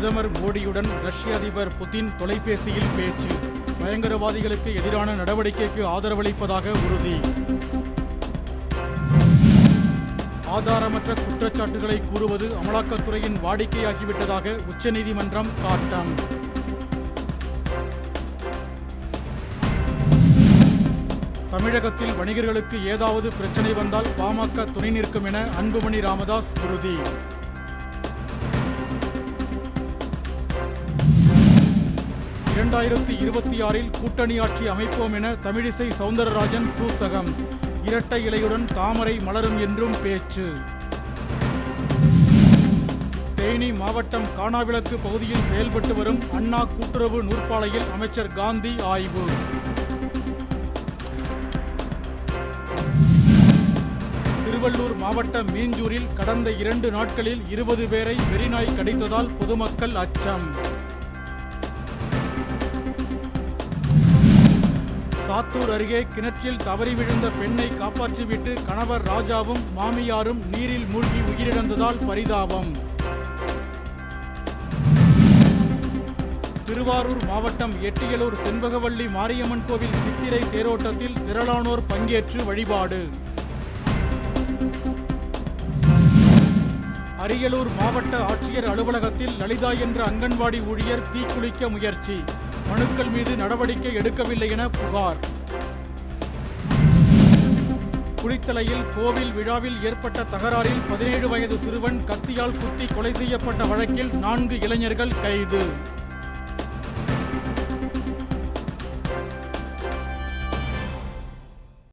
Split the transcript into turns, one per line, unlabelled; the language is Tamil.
பிரதமர் மோடியுடன் ரஷ்ய அதிபர் புதின் தொலைபேசியில் பேச்சு. பயங்கரவாதிகளுக்கு எதிரான நடவடிக்கைக்கு ஆதரவளிப்பதாக உறுதி. ஆதாரமற்ற குற்றச்சாட்டுகளை கூறுவது அமலாக்கத்துறையின் வாடிக்கையாகிவிட்டதாக உச்சநீதிமன்றம் காட்டம். தமிழகத்தில் வணிகர்களுக்கு ஏதாவது பிரச்சனை வந்தால் பாமக துணை நிற்கும் என அன்புமணி ராமதாஸ் உறுதி. இரண்டாயிரத்தி இருபத்தி ஆறில் கூட்டணி ஆட்சி அமைப்போம் என தமிழிசை சவுந்தரராஜன் சூசகம் இரட்டை இலையுடன் தாமரை மலரும் என்றும் பேச்சு. தேனி மாவட்டம் காணாவிளக்கு பகுதியில் செயல்பட்டு வரும் அண்ணா கூட்டுறவு நூற்பாலையில் அமைச்சர் காந்தி ஆய்வு. திருவள்ளூர் மாவட்டம் மீஞ்சூரில் கடந்த இரண்டு நாட்களில் இருபது பேரை வெறிநாய் கடித்ததால் பொதுமக்கள் அச்சம். சாத்தூர் அருகே கிணற்றில் தவறி விழுந்த பெண்ணை காப்பாற்றிவிட்டு கணவர் ராஜாவும் மாமியாரும் நீரில் மூழ்கி உயிரிழந்ததால் பரிதாபம். திருவாரூர் மாவட்டம் எட்டியலூர் செண்பகவல்லி மாரியம்மன் கோவில் சித்திரை தேரோட்டத்தில் திரளானோர் பங்கேற்று வழிபாடு. அரியலூர் மாவட்ட ஆட்சியர் அலுவலகத்தில் லலிதா என்ற அங்கன்வாடி ஊழியர் தீக்குளிக்க முயற்சி. மனுக்கள் மீது நடவடிக்கை எடுக்கவில்லை என புகார். குளித்தலையில் கோவில் விழாவில் ஏற்பட்ட தகராறில் பதினேழு வயது சிறுவன் கத்தியால் குத்தி கொலை செய்யப்பட்ட வழக்கில் நான்கு இளைஞர்கள் கைது.